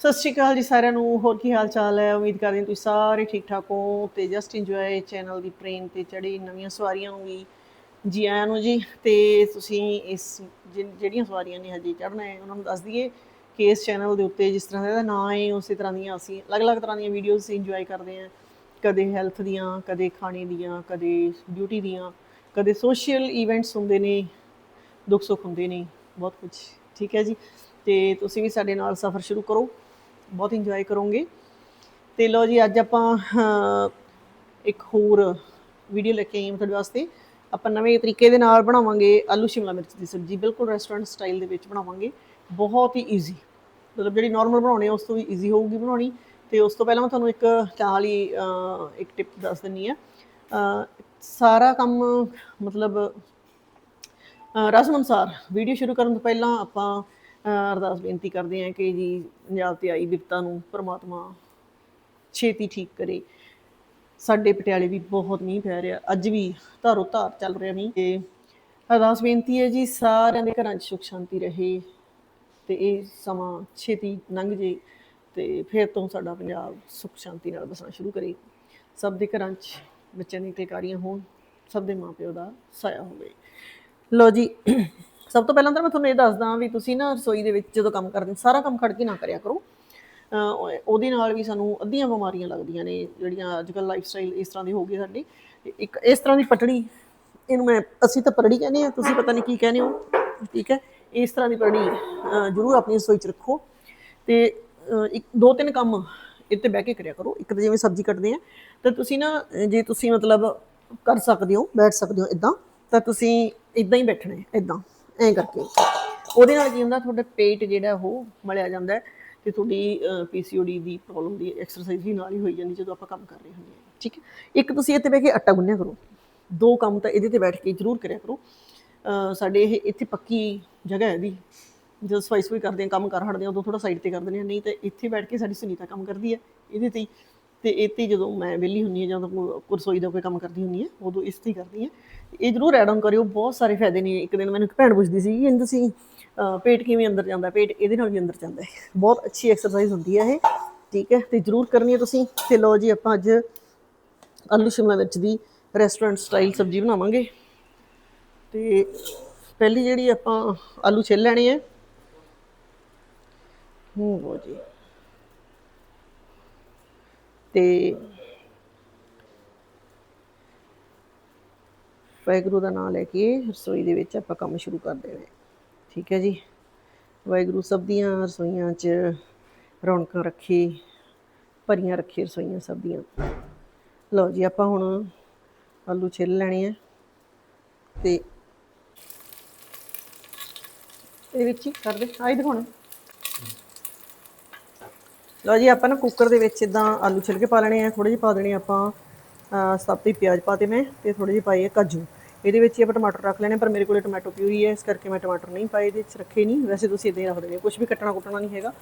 ਸਤਿ ਸ਼੍ਰੀ ਅਕਾਲ ਜੀ ਸਾਰਿਆਂ ਨੂੰ, ਹੋਰ ਕੀ ਹਾਲ ਚਾਲ ਹੈ? ਉਮੀਦ ਕਰਦੇ ਹਾਂ ਤੁਸੀਂ ਸਾਰੇ ਠੀਕ ਠਾਕ ਹੋ ਤੇ ਜਸਟ ਇੰਜੋਏ ਚੈਨਲ ਦੀ ਟ੍ਰੇਨ ਤੇ ਚੜੀ ਨਵੀਆਂ ਸਵਾਰੀਆਂ ਨੂੰ ਵੀ ਜੀ ਆਇਆਂ ਨੂੰ ਜੀ, ਤੇ ਤੁਸੀਂ ਇਸ ਜਿ- ਜਿਹੜੀਆਂ ਸਵਾਰੀਆਂ ਨੇ ਹਜੇ ਚੜ੍ਹਨਾ ਹੈ, ਉਹਨਾਂ ਨੂੰ ਦੱਸ ਦਈਏ ਕਿ ਇਸ ਚੈਨਲ ਦੇ ਉੱਤੇ ਜਿਸ ਤਰ੍ਹਾਂ ਦਾ ਇਹਦਾ ਨਾਂ ਹੈ, ਉਸੇ ਤਰ੍ਹਾਂ ਦੀਆਂ ਅਸੀਂ ਅਲੱਗ-ਅਲੱਗ ਤਰ੍ਹਾਂ ਦੀਆਂ ਵੀਡੀਓਜ਼ ਇੰਜੋਏ ਕਰਦੇ ਹਾਂ। ਕਦੇ ਹੈਲਥ ਦੀਆਂ, ਕਦੇ ਖਾਣੇ ਦੀਆਂ, ਕਦੇ ਬਿਊਟੀ ਦੀਆਂ, ਕਦੇ ਸੋਸ਼ਲ ਇਵੈਂਟਸ ਹੁੰਦੇ ਨੇ ਦੁੱਖ ਸੁੱਖ ਹੁੰਦੇ ਨੇ, ਬਹੁਤ ਕੁਝ ਠੀਕ ਹੈ ਜੀ? ਤੇ ਤੁਸੀਂ ਵੀ ਸਾਡੇ ਨਾਲ ਸਫ਼ਰ ਸ਼ੁਰੂ ਕਰੋ। ਬਹੁਤ ਇੰਜੋਏ ਕਰੋਗੇ। ਤੇ ਲੋ ਜੀ, ਅੱਜ ਆਪਾਂ ਇੱਕ ਹੋਰ ਵੀਡੀਓ ਲੈ ਕੇ ਆਏ ਹਾਂ ਤੁਹਾਡੇ ਵਾਸਤੇ। ਆਪਾਂ ਨਵੇਂ ਤਰੀਕੇ ਦੇ ਨਾਲ ਬਣਾਵਾਂਗੇ ਆਲੂ ਸ਼ਿਮਲਾ ਮਿਰਚ ਦੀ ਸਬਜ਼ੀ। ਬਿਲਕੁਲ ਰੈਸਟੋਰੈਂਟ ਸਟਾਈਲ ਦੇ ਵਿੱਚ ਬਣਾਵਾਂਗੇ। ਬਹੁਤ ਹੀ ਈਜ਼ੀ ਮਤਲਬ ਜਿਹੜੀ ਨਾਰਮਲ ਬਣਾਉਣੀ ਆ, ਉਸ ਤੋਂ ਵੀ ਈਜ਼ੀ ਹੋਊਗੀ ਬਣਾਉਣੀ। ਤੇ ਉਸ ਤੋਂ ਪਹਿਲਾਂ ਮੈਂ ਤੁਹਾਨੂੰ ਇੱਕ ਚਾਲ ਹੀ ਇੱਕ ਟਿਪ ਦੱਸ ਦਿੰਨੀ ਆ ਸਾਰਾ ਕੰਮ, ਮਤਲਬ ਰਸਮ ਅਨੁਸਾਰ ਵੀਡੀਓ ਸ਼ੁਰੂ ਕਰਨ ਤੋਂ ਪਹਿਲਾਂ ਆਪਾਂ ਅਰਦਾਸ ਬੇਨਤੀ ਕਰਦੇ ਹਾਂ ਕਿ ਜੀ ਪੰਜਾਬ ਤੇ ਆਈ ਵਿਪਤਾ ਨੂੰ ਪ੍ਰਮਾਤਮਾ ਛੇਤੀ ਠੀਕ ਕਰੇ। ਸਾਡੇ ਪਟਿਆਲੇ ਵੀ ਬਹੁਤ ਮੀਂਹ ਪੈ ਰਿਹਾ। ਅੱਜ ਵੀ ਧਾਰੋ ਧਾਰ ਚੱਲ ਰਿਹਾ ਮੀਂਹ ਤੇ ਅਰਦਾਸ ਬੇਨਤੀ ਹੈ ਜੀ ਸਾਰਿਆਂ ਦੇ ਘਰਾਂ 'ਚ ਸੁਖ ਸ਼ਾਂਤੀ ਰਹੇ ਤੇ ਇਹ ਸਮਾਂ ਛੇਤੀ ਲੰਘ ਜੇ ਤੇ ਫਿਰ ਤੋਂ ਸਾਡਾ ਪੰਜਾਬ ਸੁਖ ਸ਼ਾਂਤੀ ਨਾਲ ਬਸਣਾ ਸ਼ੁਰੂ ਕਰੇ। ਸਭ ਦੇ ਘਰਾਂ 'ਚ ਬੱਚਿਆਂ ਦੀਆਂ ਕਲਕਾਰੀਆਂ ਹੋਣ, ਸਭ ਦੇ ਮਾਪਿਓ ਦਾ ਸਾਇਆ ਹੋਵੇ। ਲੋ ਜੀ ਸਭ ਤੋਂ ਪਹਿਲਾਂ ਤਾਂ ਮੈਂ ਤੁਹਾਨੂੰ ਇਹ ਦੱਸਦਾ ਵੀ ਤੁਸੀਂ ਨਾ ਰਸੋਈ ਦੇ ਵਿੱਚ ਜਦੋਂ ਕੰਮ ਕਰਦੇ, ਸਾਰਾ ਕੰਮ ਖੜ ਕੇ ਨਾ ਕਰਿਆ ਕਰੋ। ਉਹਦੇ ਨਾਲ ਵੀ ਸਾਨੂੰ ਅੱਧੀਆਂ ਬਿਮਾਰੀਆਂ ਲੱਗਦੀਆਂ ਨੇ, ਜਿਹੜੀਆਂ ਅੱਜ ਕੱਲ੍ਹ ਲਾਈਫ ਸਟਾਈਲ ਇਸ ਤਰ੍ਹਾਂ ਦੀ ਹੋ ਗਈ ਸਾਡੀ। ਇੱਕ ਇਸ ਤਰ੍ਹਾਂ ਦੀ ਪਟੜੀ, ਇਹਨੂੰ ਮੈਂ, ਅਸੀਂ ਤਾਂ ਪਰੜੀ ਕਹਿੰਦੇ ਆ ਤੁਸੀਂ ਪਤਾ ਨਹੀਂ ਕੀ ਕਹਿੰਦੇ ਹੋ, ਠੀਕ ਹੈ? ਇਸ ਤਰ੍ਹਾਂ ਦੀ ਪਰੜੀ ਜ਼ਰੂਰ ਆਪਣੀ ਰਸੋਈ 'ਚ ਰੱਖੋ। ਤੇ ਇੱਕ ਦੋ ਤਿੰਨ ਕੰਮ ਇੱਥੇ ਬਹਿ ਕੇ ਕਰਿਆ ਕਰੋ। ਇੱਕ ਤਾਂ ਜਿਵੇਂ ਸਬਜ਼ੀ ਕੱਟਦੇ ਆ ਤਾਂ ਤੁਸੀਂ ਨਾ, ਜੇ ਤੁਸੀਂ ਮਤਲਬ ਕਰ ਸਕਦੇ ਹੋ, ਬੈਠ ਸਕਦੇ ਹੋ ਇਦਾਂ ਤਾਂ ਤੁਸੀਂ ਇਦਾਂ ਹੀ ਬੈਠਣਾ ਹੈ ਇਦਾਂ ਐਂ ਕਰਕੇ। ਉਹਦੇ ਨਾਲ ਕੀ ਹੁੰਦਾ, ਤੁਹਾਡਾ ਪੇਟ ਜਿਹੜਾ ਉਹ ਮਲਿਆ ਜਾਂਦਾ ਹੈ ਤੇ ਤੁਹਾਡੀ ਪੀਸੀਓਡੀ ਦੀ ਪ੍ਰੋਬਲਮ ਦੀ ਐਕਸਰਸਾਈਜ਼ ਵੀ ਨਾਲ ਹੀ ਹੋਈ ਜਾਂਦੀ ਜਦੋਂ ਆਪਾਂ ਕੰਮ ਕਰ ਰਹੇ ਹੁੰਦੇ ਹਾਂ। ਠੀਕ ਹੈ? ਇੱਕ ਤੁਸੀਂ ਇੱਥੇ ਬਹਿ ਕੇ ਆਟਾ ਗੁੰਨਿਆ ਕਰੋ। ਦੋ ਕੰਮ ਤਾਂ ਇਹਦੇ ਤੇ ਬੈਠ ਕੇ ਜ਼ਰੂਰ ਕਰਿਆ ਕਰੋ। ਸਾਡੇ ਇਹ ਇੱਥੇ ਪੱਕੀ ਜਗ੍ਹਾ ਹੈ ਇਹਦੀ। ਜਦੋਂ ਸਫ਼ਾਈ ਸਫ਼ਾਈ ਕਰਦੇ ਹਾਂ, ਕੰਮ ਕਰ ਹਟਦੇ ਹਾਂ, ਉਦੋਂ ਥੋੜਾ ਸਾਈਡ ਤੇ ਕਰ ਦਿੰਦੇ ਹਾਂ। ਨਹੀਂ ਤਾਂ ਇੱਥੇ ਬੈਠ ਕੇ ਸਾਡੀ ਸੁਨੀਤਾ ਕੰਮ ਕਰਦੀ ਹੈ। ਇਹਦੇ ਤੇ ਤੇ ਇੱਥੇ ਜਦੋਂ ਮੈਂ ਵਿਹਲੀ ਹੁੰਨੀ ਹਾਂ ਜਾਂ ਕੋਈ ਰਸੋਈ ਦਾ ਕੋਈ ਕੰਮ ਕਰਦੀ ਹੁੰਨੀ ਹਾਂ, ਉਦੋਂ ਇਸ ਤੇ ਕਰਦੀ ਹਾਂ। ਇਹ ਜ਼ਰੂਰ ਐਡ ਆਨ ਕਰਿਓ, ਬਹੁਤ ਸਾਰੇ ਫਾਇਦੇ ਨੇ। ਇੱਕ ਦਿਨ ਮੈਨੂੰ ਇੱਕ ਭੈਣ ਪੁੱਛਦੀ ਸੀ ਕਿ ਤੁਸੀਂ ਪੇਟ ਕਿਵੇਂ ਅੰਦਰ ਜਾਂਦਾ? ਪੇਟ ਇਹਦੇ ਨਾਲ ਵੀ ਅੰਦਰ ਜਾਂਦਾ ਹੈ। ਬਹੁਤ ਅੱਛੀ ਐਕਸਰਸਾਈਜ਼ ਹੁੰਦੀ ਹੈ ਇਹ, ਠੀਕ ਹੈ? ਤੇ ਜ਼ਰੂਰ ਕਰਨੀ ਹੈ ਤੁਸੀਂ। ਤੇ ਲਓ ਜੀ, ਆਪਾਂ ਅੱਜ ਆਲੂ ਸ਼ਿਮਲਾ ਮਿਰਚ ਦੀ ਰੈਸਟੋਰੈਂਟ ਸਟਾਈਲ ਸਬਜ਼ੀ ਬਣਾਵਾਂਗੇ। ਤੇ ਪਹਿਲੀ ਜਿਹੜੀ ਆਪਾਂ ਆਲੂ ਛਿੱਲ ਲੈਣੇ ਆ। ਹੂੰ ਜੀ। ਤੇ ਵਾਹਿਗੁਰੂ ਦਾ ਨਾਮ ਲੈ ਕੇ ਰਸੋਈ ਦੇ ਵਿੱਚ ਆਪਾਂ ਕੰਮ ਸ਼ੁਰੂ ਕਰ ਦੇਣਾ ਠੀਕ ਹੈ ਜੀ? ਵਾਹਿਗੁਰੂ ਸਭ ਦੀਆਂ ਰਸੋਈਆਂ 'ਚ ਰੌਣਕਾਂ ਰੱਖੇ, ਭਰੀਆਂ ਰੱਖੇ ਰਸੋਈਆਂ ਸਭ ਦੀਆਂ। ਲਓ ਜੀ, ਆਪਾਂ ਹੁਣ ਆਲੂ ਛਿੱਲ ਲੈਣੇ ਆ ਤੇ ਇਹ ਵਿੱਚ ਹੀ ਕਰ ਦੇ। ਆਈ ਦਿਖਾਉਣਾ। ਲਓ ਜੀ, ਆਪਾਂ ਨਾ ਕੁੱਕਰ ਦੇ ਵਿੱਚ ਇਦਾਂ ਆਲੂ ਛਿੱਲ ਕੇ ਪਾ ਲੈਣੇ ਆ ਥੋੜੇ ਜਿਹੇ ਪਾ ਦੇਣੇ ਆਪਾਂ, ਅਹ ਸਭ ਪਿਆਜ਼ ਪਾਤੇ ਮੈਂ ਤੇ ਥੋੜੇ ਜਿਹੇ ਪਾਏ ਆ ਕਾਜੂ। ਇਹਦੇ ਵਿੱਚ ਹੀ ਆਪਾਂ ਟਮਾਟਰ ਰੱਖ ਲੈਣੇ ਪਰ ਮੇਰੇ ਕੋਲੇ ਟਮਾਟੋ ਪਿਊਰੀ ਹੈ ਇਸ ਕਰਕੇ ਮੈਂ ਟਮਾਟਰ ਨਹੀਂ ਪਾਏ, ਇਹਦੇ ਵਿੱਚ ਰੱਖੇ ਨਹੀਂ। ਵੈਸੇ ਤੁਸੀਂ ਇਦਾਂ ਹੀ ਰੱਖ ਦੇਣੇ ਕੁਝ ਵੀ ਕੱਟਣਾ ਕੁੱਟਣਾ ਨਹੀਂ ਹੈਗਾ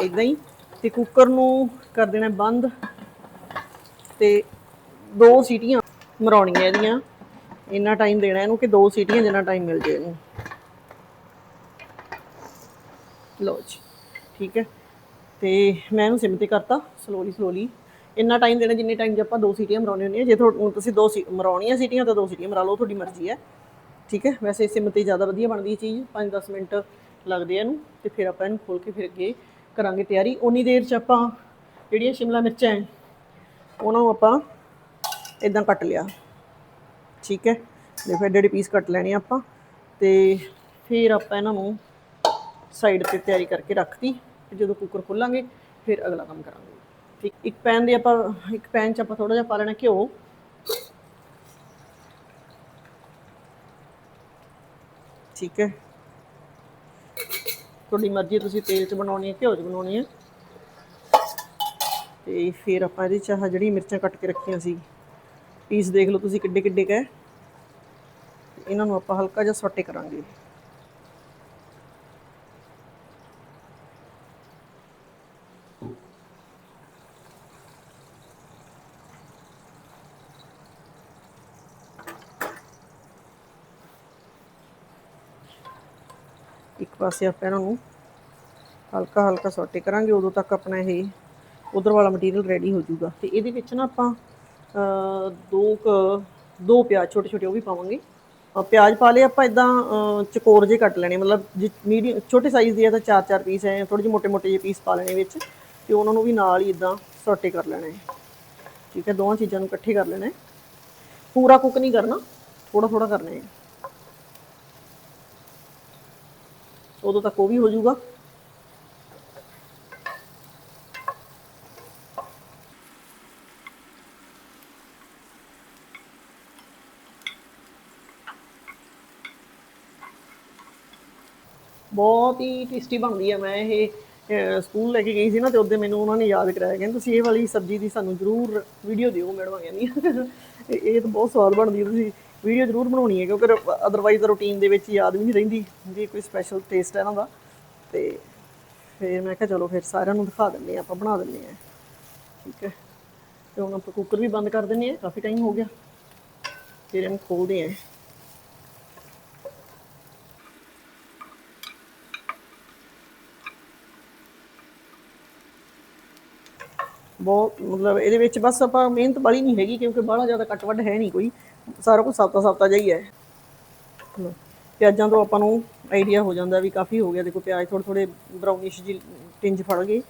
ਇਦਾਂ ਹੀ। ਤੇ ਕੁੱਕਰ ਨੂੰ ਕਰ ਦੇਣਾ ਬੰਦ ਤੇ ਦੋ ਸੀਟੀਆਂ ਮਰਾਉਣੀਆਂ ਇਹਦੀਆਂ। ਇੰਨਾ ਟਾਈਮ ਦੇਣਾ ਇਹਨੂੰ ਕਿ ਦੋ ਸੀਟੀਆਂ ਜਿੰਨਾ ਟਾਈਮ ਮਿਲ ਜੇ ਇਹਨੂੰ। ਲਓ ਜੀ, ਠੀਕ ਹੈ। ਤੇ ਮੈਂ ਇਹਨੂੰ ਸਿਮ ਤੇ ਕਰਤਾ ਸਲੋਲੀ ਸਲੋਲੀ ਇੰਨਾ ਟਾਈਮ ਦੇਣਾ, ਜਿੰਨੇ ਟਾਈਮ 'ਚ ਆਪਾਂ ਦੋ ਸੀਟੀਆਂ ਮਰਾਉਣੇ ਹੁੰਦੀਆਂ, ਜੇ ਤੁਹਾਨੂੰ ਤੁਸੀਂ ਦੋ ਸੀ ਮਰਾਉਣੀਆਂ ਸੀਟੀਆਂ, ਤਾਂ ਦੋ ਸੀਟੀਆਂ ਮਰਾ ਲਓ, ਤੁਹਾਡੀ ਮਰਜ਼ੀ ਹੈ। ਠੀਕ ਹੈ? ਵੈਸੇ ਸਿਮ ਤੇ ਜ਼ਿਆਦਾ ਵਧੀਆ ਬਣਦੀ ਹੈ ਚੀਜ਼। 5-10 ਮਿੰਟ ਲੱਗਦੇ ਆ ਇਹਨੂੰ, ਤੇ ਫਿਰ ਆਪਾਂ ਇਹਨੂੰ ਖੋਲ ਕੇ ਫਿਰ ਅੱਗੇ ਕਰਾਂਗੇ ਤਿਆਰੀ। ਉਨੀ ਦੇਰ 'ਚ ਆਪਾਂ ਜਿਹੜੀਆਂ ਸ਼ਿਮਲਾ ਮਿਰਚਾਂ ਹੈ ਉਹਨਾਂ ਨੂੰ ਆਪਾਂ ਇਦਾਂ ਕੱਟ ਲਿਆ। ਠੀਕ ਹੈ? ਦੇਖੋ ਐਡੇ ਐਡੇ ਪੀਸ ਕੱਟ ਲੈਣੇ ਆਪਾਂ। ਤੇ ਫਿਰ ਆਪਾਂ ਇਹਨਾਂ ਨੂੰ ਸਾਈਡ ਤੇ ਤਿਆਰੀ ਕਰਕੇ ਰੱਖਤੀ। ਤੇ ਜਦੋਂ ਕੁੱਕਰ ਖੋਲਾਂਗੇ, ਫਿਰ ਅਗਲਾ ਕੰਮ ਕਰਾਂਗੇ। ਠੀਕ, ਇੱਕ ਪੈਨ ਦੇ ਆਪਾਂ, ਇੱਕ ਪੈਨ 'ਚ ਆਪਾਂ ਥੋੜਾ ਜਿਹਾ ਪਾ ਲੈਣਾ ਘਿਓ। ਠੀਕ ਹੈ। ਤੁਹਾਡੀ ਮਰਜ਼ੀ ਤੁਸੀਂ ਤੇਲ 'ਚ ਬਣਾਉਣੀ ਹੈ, ਘਿਓ 'ਚ ਬਣਾਉਣੀ ਹੈ। ਤੇ ਫਿਰ ਆਪਾਂ ਇਹਦੇ 'ਚ ਆਹ ਜਿਹੜੀ ਮਿਰਚਾਂ ਕੱਟ ਕੇ ਰੱਖੀਆਂ ਸੀ ਪੀਸ ਦੇਖ ਲਓ ਤੁਸੀਂ ਕਿੱਡੇ ਕਿੱਡੇ ਕਾ ਇਹਨਾਂ ਨੂੰ ਆਪਾਂ ਹਲਕਾ ਜਿਹਾ ਸੋਟੇ ਕਰਾਂਗੇ। ਇੱਕ ਪਾਸੇ ਆਪਾਂ ਇਹਨਾਂ ਨੂੰ ਹਲਕਾ ਹਲਕਾ ਸੋਟੇ ਕਰਾਂਗੇ, ਉਦੋਂ ਤੱਕ ਆਪਣਾ ਇਹ ਉਧਰ ਵਾਲਾ ਮਟੀਰੀਅਲ ਰੈਡੀ ਹੋ ਜਾਊਗਾ। ਤੇ ਇਹਦੇ ਵਿੱਚ ਨਾ ਆਪਾਂ ਦੋ ਕ, ਦੋ ਪਿਆਜ਼, ਛੋਟੇ ਛੋਟੇ ਉਹ ਵੀ ਪਾਵਾਂਗੇ। ਪਿਆਜ਼ ਪਾ ਲਏ ਆਪਾਂ ਇਦਾਂ ਚਕੋਰ ਜੇ ਕੱਟ ਲੈਣੇ, ਮਤਲਬ ਮੀਡੀਅਮ ਛੋਟੇ ਸਾਈਜ਼ ਦੀ ਆ ਤਾਂ ਚਾਰ ਚਾਰ ਪੀਸ ਹੈ ਥੋੜੇ ਜਿਹੇ ਮੋٹے ਮੋٹے ਜੇ ਪੀਸ ਪਾ ਲੈਣੇ ਵਿੱਚ, ਤੇ ਉਹਨਾਂ ਨੂੰ ਵੀ ਨਾਲ ਹੀ ਇਦਾਂ ਸੋਟੇ ਕਰ ਲੈਣਾ। ਹੈ ਠੀਕ ਹੈ ਦੋਵਾਂ ਚੀਜ਼ਾਂ ਨੂੰ ਇਕੱਠੇ ਕਰ ਲੈਣਾ। ਹੈ ਪੂਰਾ ਕੁੱਕ ਨਹੀਂ ਕਰਨਾ ਥੋੜਾ ਥੋੜਾ ਕਰਨਾ ਹੈ ਉਦੋਂ ਤੱਕ ਉਹ ਵੀ ਹੋ ਜਾਊਗਾ। ਬਹੁਤ ਹੀ ਟੇਸਟੀ ਬਣਦੀ ਹੈ ਮੈਂ ਇਹ ਸਕੂਲ ਲੈ ਕੇ ਗਈ ਸੀ ਨਾ ਤੇ ਉਹਦੇ ਮੈਨੂੰ ਉਹਨਾਂ ਨੇ ਯਾਦ ਕਰਾਇਆ। ਕਹਿੰਦੇ ਤੁਸੀਂ ਇਹ ਵਾਲੀ ਸਬਜ਼ੀ ਦੀ ਸਾਨੂੰ ਜ਼ਰੂਰ ਵੀਡੀਓ ਦਿਓ ਮੈਡਮ ਕਹਿੰਦੀ ਇਹ ਇਹ ਤਾਂ ਬਹੁਤ ਸਵਾਦ ਬਣਦੀ ਹੈ ਤੁਸੀਂ। ਵੀਡੀਓ ਜ਼ਰੂਰ ਬਣਾਉਣੀ ਹੈ ਕਿਉਂਕਿ ਅਦਰਵਾਈਜ਼ ਰੂਟੀਨ ਦੇ ਵਿੱਚ ਯਾਦ ਵੀ ਨਹੀਂ ਰਹਿੰਦੀ, ਜੀ ਕੋਈ ਸਪੈਸ਼ਲ ਟੇਸਟ ਹੈ ਇਹਨਾਂ ਦਾ। ਤੇ ਫਿਰ ਮੈਂ ਕਿਹਾ ਚਲੋ ਫਿਰ ਸਾਰਿਆਂ ਨੂੰ ਦਿਖਾ ਦਿੰਦੇ ਹਾਂ, ਆਪਾਂ ਬਣਾ ਦਿੰਦੇ ਹਾਂ। ਠੀਕ ਹੈ। ਤੇ ਹੁਣ ਆਪਾਂ ਕੁੱਕਰ ਵੀ ਬੰਦ ਕਰ ਦਿੰਦੇ ਹਾਂ, ਕਾਫੀ ਟਾਈਮ ਹੋ ਗਿਆ। ਫਿਰ ਇਹਨੂੰ ਖੋਲਦੇ ਹਾਂ। ਬਹੁਤ ਮਤਲਬ ਇਹਦੇ ਵਿੱਚ ਬਸ ਆਪਾਂ ਮਿਹਨਤ ਵਾਲੀ ਨਹੀਂ ਹੈਗੀ ਕਿਉਂਕਿ ਬਾਹਲਾ ਜ਼ਿਆਦਾ ਕੱਟ ਵੱਡ ਹੈ ਨਹੀਂ ਕੋਈ। ਸਾਰਾ ਕੁਝ ਸਾਫਤਾ ਸਾਫਤਾ ਜਿਹਾ ਹੀ ਹੈ। ਲਓ, ਪਿਆਜ਼ਾਂ ਤੋਂ ਆਪਾਂ ਨੂੰ ਆਈਡੀਆ ਹੋ ਜਾਂਦਾ ਵੀ ਕਾਫੀ ਹੋ ਗਿਆ। ਦੇਖੋ ਪਿਆਜ਼ ਥੋੜੇ ਥੋੜੇ ਬਰਾਊਨਿਸ਼ ਜੀ ਟਿੰਜ ਫੜ ਗਏ।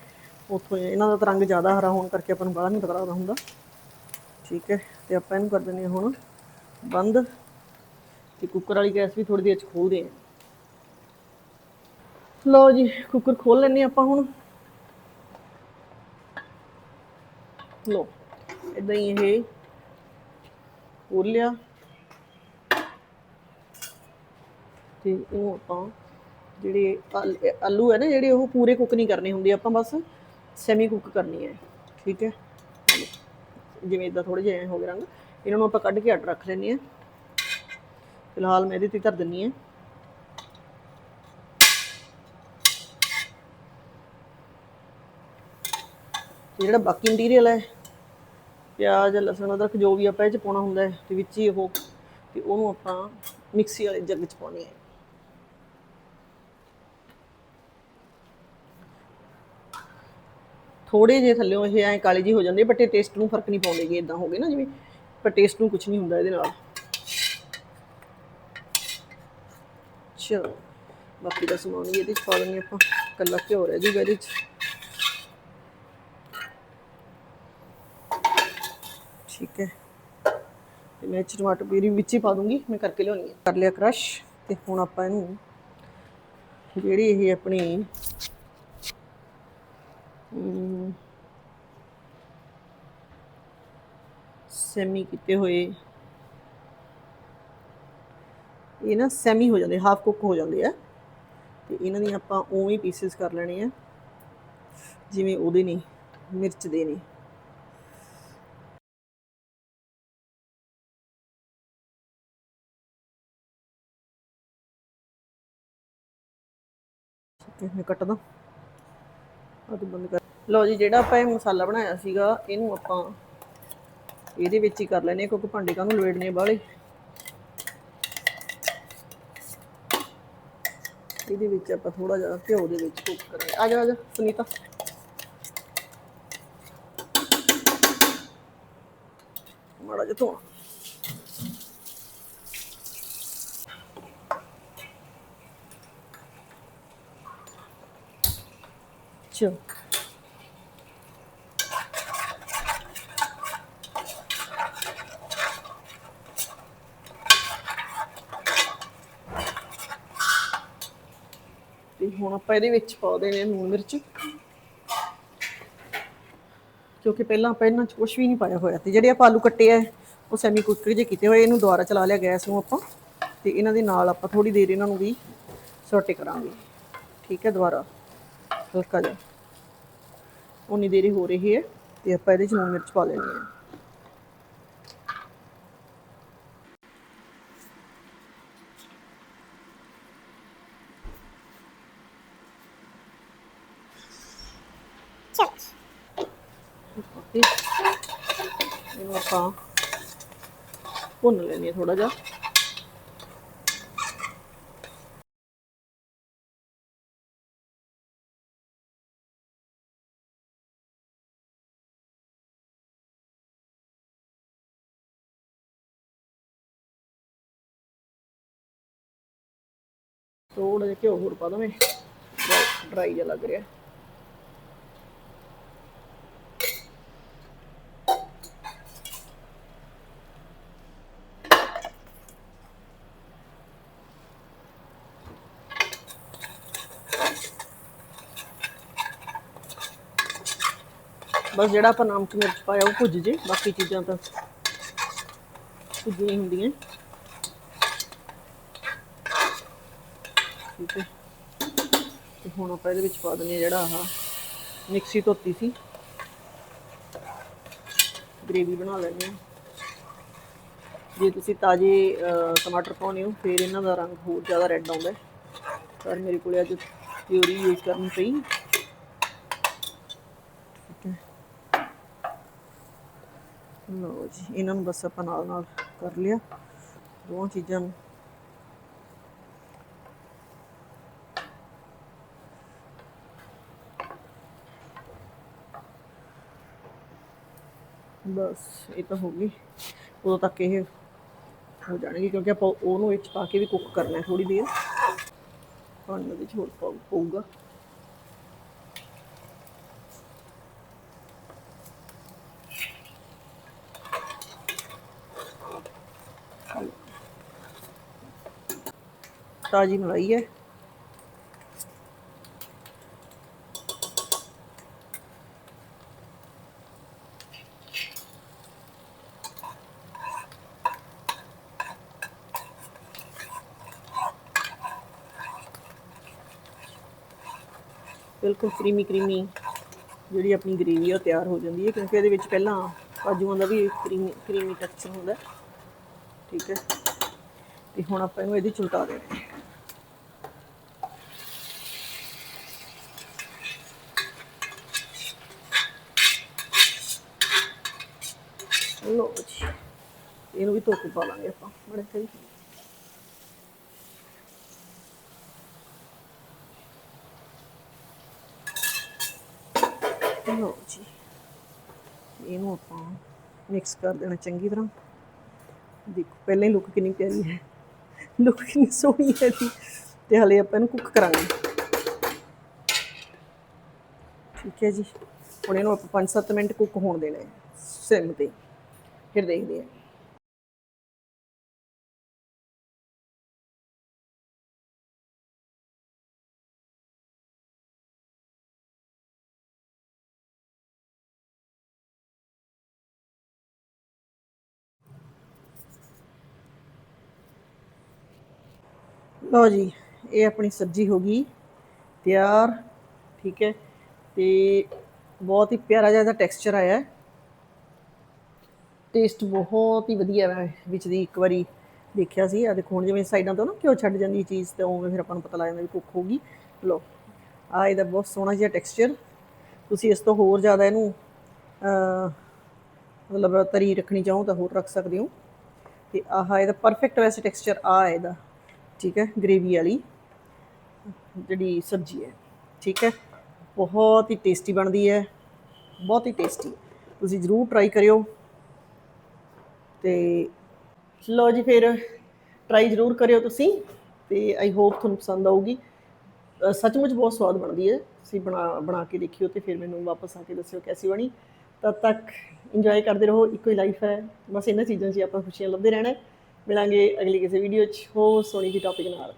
ਉੱਥੋਂ ਇਹਨਾਂ ਦਾ ਤਾਂ ਰੰਗ ਜ਼ਿਆਦਾ ਹਰਾ ਹੋਣ ਕਰਕੇ ਆਪਾਂ ਨੂੰ ਬਾਹਲਾ ਨਹੀਂ ਪਤਾ ਲੱਗਦਾ ਹੁੰਦਾ। ਠੀਕ ਹੈ ਤੇ ਆਪਾਂ ਇਹਨੂੰ ਕਰ ਦਿੰਦੇ ਹਾਂ ਹੁਣ ਬੰਦ। ਤੇ ਕੁੱਕਰ ਵਾਲੀ ਗੈਸ ਵੀ ਥੋੜੀ ਦੇਰ ਚ ਖੋਲਦੇ ਹਾਂ। ਲਓ ਜੀ ਕੁੱਕਰ ਖੋਲ ਲੈਣੇ ਆਪਾਂ ਹੁਣ। ਲਓ ਇਦਾਂ ਹੀ ਇਹ ਖੋਲ ਤੇ ਇਹਨੂੰ ਆਪਾਂ ਜਿਹੜੇ ਆਲੂ ਹੈ ਨਾ ਜਿਹੜੇ ਉਹ ਪੂਰੇ ਕੁੱਕ ਨਹੀਂ ਕਰਨੇ ਹੁੰਦੇ, ਆਪਾਂ ਬਸ ਸੈਮੀ ਕੁੱਕ ਕਰਨੀ ਹੈ, ਠੀਕ ਹੈ? ਜਿਵੇਂ ਇਦਾਂ ਥੋੜੇ ਜਿਹੇ ਐਂ ਹੋ ਗਏ ਰੰਗ। ਇਹਨਾਂ ਨੂੰ ਆਪਾਂ ਕੱਢ ਕੇ ਅੱਡ ਰੱਖ ਲੈਂਦੇ ਹਾਂ। ਫਿਲਹਾਲ ਮੈਂ ਇਹਦੇ ਤੇ ਧਰ ਦਿੰਨੀ ਹਾਂ। ਜਿਹੜਾ ਬਾਕੀ ਮਟੀਰੀਅਲ ਹੈ ਪਿਆਜ਼, ਲਸਣ, ਅਦਰਕ ਜੋ ਵੀ ਆਪਾਂ ਇਹ ਚ ਪਾਉਣਾ ਹੁੰਦਾ ਹੈ, ਤੇ ਵਿੱਚ ਹੀ ਉਹ ਤੇ ਉਹਨੂੰ ਆਪਾਂ ਮਿਕਸੀ ਵਾਲੇ ਜੱਗ ਚ ਪਾਉਣੀ ਹੈ। ਥੋੜੇ ਜਿਹੇ ਥੱਲਿਓਂ ਇਹ ਐ ਕਾਲੇ ਜਿਹੇ ਹੋ ਜਾਂਦੇ ਬਟ ਇਹ ਟੇਸਟ ਨੂੰ ਫ਼ਰਕ ਨਹੀਂ ਪਾਉਂਦੇਗੇ ਇਦਾਂ ਹੋ ਗਏ ਨਾ ਜਿਵੇਂ ਪਰ ਟੇਸਟ ਨੂੰ ਕੁਝ ਨਹੀਂ ਹੁੰਦਾ ਇਹਦੇ ਨਾਲ। ਚਲੋ, ਬਾਕੀ ਦਾ ਸਮਾਨ ਵੀ ਇਹਦੇ ਚ ਪਾ ਲੈਂਦੇ ਆਪਾਂ, ਕੱਲਾ ਘਿਓ ਰਹਿ ਜੂਗਾ ਇਹਦੇ ਚ। ਠੀਕ ਹੈ। ਤੇ ਮੈਂ ਟਮਾਟਰ ਪੀਰੀ ਵਿੱਚ ਹੀ ਪਾ ਦੂੰਗੀ ਮੈਂ ਕਰਕੇ ਲਿਆਉਣੀ ਹੈ। ਕਰ ਲਿਆ ਕ੍ਰਸ਼ ਤੇ ਹੁਣ ਆਪਾਂ ਇਹਨੂੰ ਜਿਹੜੀ ਇਹ ਆਪਣੀ ਅਮ, ਸੈਮੀ ਕੀਤੇ ਹੋਏ ਇਹ ਨਾ ਸੈਮੀ ਹੋ ਜਾਂਦੇ ਹਾਫ ਕੁੱਕ ਹੋ ਜਾਂਦੇ ਆ। ਤੇ ਇਹਨਾਂ ਦੀਆਂ ਆਪਾਂ ਉਵੇਂ ਹੀ ਪੀਸਸ ਕਰ ਲੈਣੇ ਆ ਜਿਵੇਂ ਉਹਦੇ ਨੇ ਮਿਰਚ ਦੇ ਨੇ। ਠੀਕ ਹੈ ਮੈਂ ਕੱਟਦਾ ਆ ਤੂੰ ਬੰਦ ਕਰ। ਲਓ ਜੀ, ਜਿਹੜਾ ਆਪਾਂ ਇਹ ਮਸਾਲਾ ਬਣਾਇਆ ਸੀਗਾ, ਇਹਨੂੰ ਆਪਾਂ ਇਹਦੇ ਵਿੱਚ ਹੀ ਕਰ ਲੈਣੇ ਕਿਉਂਕਿ ਭਾਂਡੇ ਕਾਹਨੂੰ ਲਵੇੜਨੇ ਬਾਹਲੇ। ਇਹਦੇ ਵਿੱਚ ਆਪਾਂ ਥੋੜਾ ਜਿਹਾ ਘਿਓ ਦੇ ਵਿੱਚ ਕੁੱਕ ਕਰਾਂਗੇ। ਆ ਜਾ ਆ ਜਾ, ਸੁਨੀਤਾ। ਮਾੜਾ ਜਿਹਾ ਧੋਣਾ ਚਲੋ ਤੇ ਹੁਣ ਆਪਾਂ ਇਹਦੇ ਵਿੱਚ ਪਾ ਦੇਣੇ ਲੂਣ ਮਿਰਚ ਕਿਉਂਕਿ ਪਹਿਲਾਂ ਆਪਾਂ ਇਹਨਾਂ ਚ ਕੁਝ ਵੀ ਨਹੀਂ ਪਾਇਆ ਹੋਇਆ ਤੇ ਜਿਹੜੇ ਆਪਾਂ ਆਲੂ ਕੱਟੇ ਆ, ਉਹ ਸੈਮੀ ਕੁੱਕਰ ਜੇ ਕੀਤੇ ਹੋਏ, ਇਹਨੂੰ ਦੁਬਾਰਾ ਚਲਾ ਲਿਆ ਗੈਸ ਨੂੰ ਆਪਾਂ ਤੇ ਇਹਨਾਂ ਦੇ ਨਾਲ ਆਪਾਂ ਥੋੜੀ ਦੇਰ ਇਹਨਾਂ ਨੂੰ ਵੀ ਸੋਟੇ ਕਰਾਂਗੇ। ਠੀਕ ਹੈ ਦੁਬਾਰਾ, ਹਲਕਾ ਜਿਹਾ। ਉਨੀ ਦੇਰੀ ਹੋ ਰਹੀ ਹੈ ਤੇ ਆਪਾਂ ਇਹਦੇ ਚ ਲੂਣ ਮਿਰਚ ਪਾ ਲੈਣੀ ਹੈ। ਓਕੇ ਇਹਨੂੰ ਆਪਾਂ ਭੁੰਨ ਲੈਣੀ ਹੈ ਥੋੜਾ ਜਿਹਾ। ਜਿਹਾ ਘਿਓ ਹੋਰ ਪਾ ਦਵੇਂ। ਡਰਾਈ ਜਿਹਾ ਲੱਗ ਰਿਹਾ। ਬਸ ਜਿਹੜਾ ਆਪਾਂ ਨਮਕ ਮਿਰਚ ਪਾਇਆ, ਉਹ ਭੁੱਜ ਜੇ, ਬਾਕੀ ਚੀਜ਼ਾਂ ਤਾਂ ਭੁੱਜੀਆਂ ਹੁੰਦੀਆਂ। ਠੀਕ ਹੈ ਤੇ ਹੁਣ ਆਪਾਂ ਇਹਦੇ ਵਿੱਚ ਪਾ ਦਿੰਦੇ ਹਾਂ ਜਿਹੜਾ ਆਹ ਮਿਕਸੀ ਧੋਤੀ ਸੀ। ਗ੍ਰੇਵੀ ਬਣਾ ਲੈਂਦੇ ਹਾਂ। ਜੇ ਤੁਸੀਂ ਤਾਜ਼ੇ ਟਮਾਟਰ ਪਾਉਂਦੇ ਹੋ, ਫਿਰ ਇਹਨਾਂ ਦਾ ਰੰਗ ਹੋਰ ਜ਼ਿਆਦਾ ਰੈੱਡ ਆਉਂਦਾ ਪਰ ਮੇਰੇ ਕੋਲ ਅੱਜ ਪਿਓਰੀ ਯੂਜ਼ ਕਰਨੀ ਪਈ। ਠੀਕ ਹੈ ਜੀ, ਇਹਨਾਂ ਨੂੰ ਬਸ ਆਪਾਂ ਨਾਲ ਨਾਲ ਕਰ ਲਿਆ। ਦੋਵਾਂ ਚੀਜ਼ਾਂ ਨੂੰ ਬਸ, ਇਹ ਤਾਂ ਹੋ ਗਈ। ਉਦੋਂ ਤੱਕ ਇਹ ਹੋ ਜਾਣਗੇ, ਕਿਉਂਕਿ ਆਪਾਂ ਉਹਨੂੰ ਵਿੱਚ ਪਾ ਕੇ ਵੀ ਕੁੱਕ ਕਰਨਾ ਹੈ ਥੋੜੀ ਦੇਰ। ਪਾਣੀ ਉਹਦੇ ਵਿੱਚ ਹੋਰ ਪਾਉ- ਪਊਗਾ। ਤਾਜੀ ਮਲਾਈ ਹੈ। ਬਿਲਕੁਲ ਕਰੀਮੀ ਕਰੀਮੀ ਜਿਹੜੀ ਆਪਣੀ ਗ੍ਰੇਵੀ ਉਹ ਤਿਆਰ ਹੋ ਜਾਂਦੀ ਹੈ ਕਿਉਂਕਿ ਇਹਦੇ ਵਿੱਚ ਪਹਿਲਾਂ ਕਾਜੂਆਂ ਦਾ ਵੀ ਕਰੀਮੀ ਕਰੀਮੀ ਟੈਕਸਚਰ ਹੁੰਦਾ ਠੀਕ ਹੈ। ਤੇ ਹੁਣ ਆਪਾਂ ਇਹਨੂੰ ਇਹਦੇ ਚ ਦੇਣਾ ਹੈ। ਜੀ, ਇਹਨੂੰ ਵੀ ਧੋ ਕੇ ਪਾ ਲਾਂਗੇ ਆਪਾਂ। ਬੜੇ ਸਹੀ। ਲਓ ਜੀ। ਇਹਨੂੰ ਆਪਾਂ ਮਿਕਸ ਕਰ ਦੇਣਾ ਚੰਗੀ ਤਰ੍ਹਾਂ। ਦੇਖੋ, ਪਹਿਲਾਂ ਹੀ ਲੁੱਕ ਕਿੰਨੀ ਪਿਆਰੀ ਹੈ। ਲੁੱਕ ਕਿੰਨੀ ਸੋਹਣੀ ਹੈ ਦੀ ਤੇ ਹਲੇ ਆਪਾਂ ਇਹਨੂੰ ਕੁੱਕ ਕਰਾਂਗੇ। ਠੀਕ ਹੈ ਜੀ। ਹੁਣ ਇਹਨੂੰ ਆਪਾਂ 5-7 ਮਿੰਟ ਕੁੱਕ ਹੋਣ ਦੇਣਾ ਹੈ ਸਿਮ ਤੇ। ਫਿਰ ਦੇਖਦੇ ਹਾਂ। ਲਓ ਜੀ, ਇਹ ਆਪਣੀ ਸਬਜ਼ੀ ਹੋ ਗਈ, ਤਿਆਰ, ਠੀਕ ਹੈ, ਤੇ ਬਹੁਤ ਹੀ ਪਿਆਰਾ ਜਿਹਾ ਟੈਕਸਚਰ ਆਇਆ ਹੈ। ਟੇਸਟ ਬਹੁਤ ਹੀ ਵਧੀਆ ਹੈ, ਵਿੱਚ ਦੀ ਇੱਕ ਵਾਰੀ ਦੇਖਿਆ ਸੀ ਆ ਦੇਖੋ ਹੁਣ ਜਿਵੇਂ ਸਾਈਡਾਂ ਤੋਂ ਨਾ ਘਿਓ ਛੱਡ ਜਾਂਦੀ ਚੀਜ਼, ਤੇ ਉਵੇਂ ਫਿਰ ਆਪਾਂ ਨੂੰ ਪਤਾ ਲੱਗ ਜਾਂਦਾ ਵੀ ਕੁੱਕ ਹੋ ਗਈ। ਲਓ ਆ ਇਹਦਾ ਬਹੁਤ ਸੋਹਣਾ ਜਿਹਾ ਟੈਕਸਚਰ ਤੁਸੀਂ ਇਸ ਤੋਂ ਹੋਰ ਜ਼ਿਆਦਾ ਇਹਨੂੰ ਮਤਲਬ ਤਰੀ ਰੱਖਣੀ ਚਾਹੋ ਤਾਂ ਹੋਰ ਰੱਖ ਸਕਦੇ ਹੋ। ਤੇ ਆਹ ਇਹਦਾ ਪਰਫੈਕਟ ਵੈਸੇ ਟੈਕਸਚਰ ਆ ਇਹਦਾ। ਠੀਕ ਹੈ ਗ੍ਰੇਵੀ ਵਾਲੀ ਜਿਹੜੀ ਸਬਜ਼ੀ ਹੈ, ਠੀਕ ਹੈ, ਬਹੁਤ ਹੀ ਟੇਸਟੀ ਬਣਦੀ ਹੈ, ਬਹੁਤ ਹੀ ਟੇਸਟੀ ਤੁਸੀਂ ਜ਼ਰੂਰ ਟਰਾਈ ਕਰਿਓ ਤੇ ਲਓ ਜੀ ਫਿਰ ਟਰਾਈ ਜ਼ਰੂਰ ਕਰਿਓ ਤੁਸੀਂ ਤੇ ਆਈ ਹੋਪ ਤੁਹਾਨੂੰ ਪਸੰਦ ਆਊਗੀ। ਸੱਚਮੁੱਚ ਬਹੁਤ ਸਵਾਦ ਬਣਦੀ ਹੈ, ਤੁਸੀਂ ਬਣਾ ਬਣਾ ਕੇ ਦੇਖਿਓ ਤੇ ਫਿਰ ਮੈਨੂੰ ਵਾਪਸ ਆ ਕੇ ਦੱਸਿਓ ਕੈਸੀ ਬਣੀ। ਤਦ ਤੱਕ ਇੰਜੋਏ ਕਰਦੇ ਰਹੋ, ਇੱਕੋ ਹੀ ਲਾਈਫ ਹੈ, ਬਸ ਇਹਨਾਂ ਚੀਜ਼ਾਂ 'ਚ ਆਪਾਂ ਖੁਸ਼ੀਆਂ ਲੱਭਦੇ ਰਹਿਣਾ ਮਿਲਾਂਗੇ ਅਗਲੀ ਕਿਸੇ ਵੀਡੀਓ 'ਚ। ਹੋਰ ਸੋਹਣੀ ਜਿਹੀ ਟੌਪਿਕ ਨਾਲ।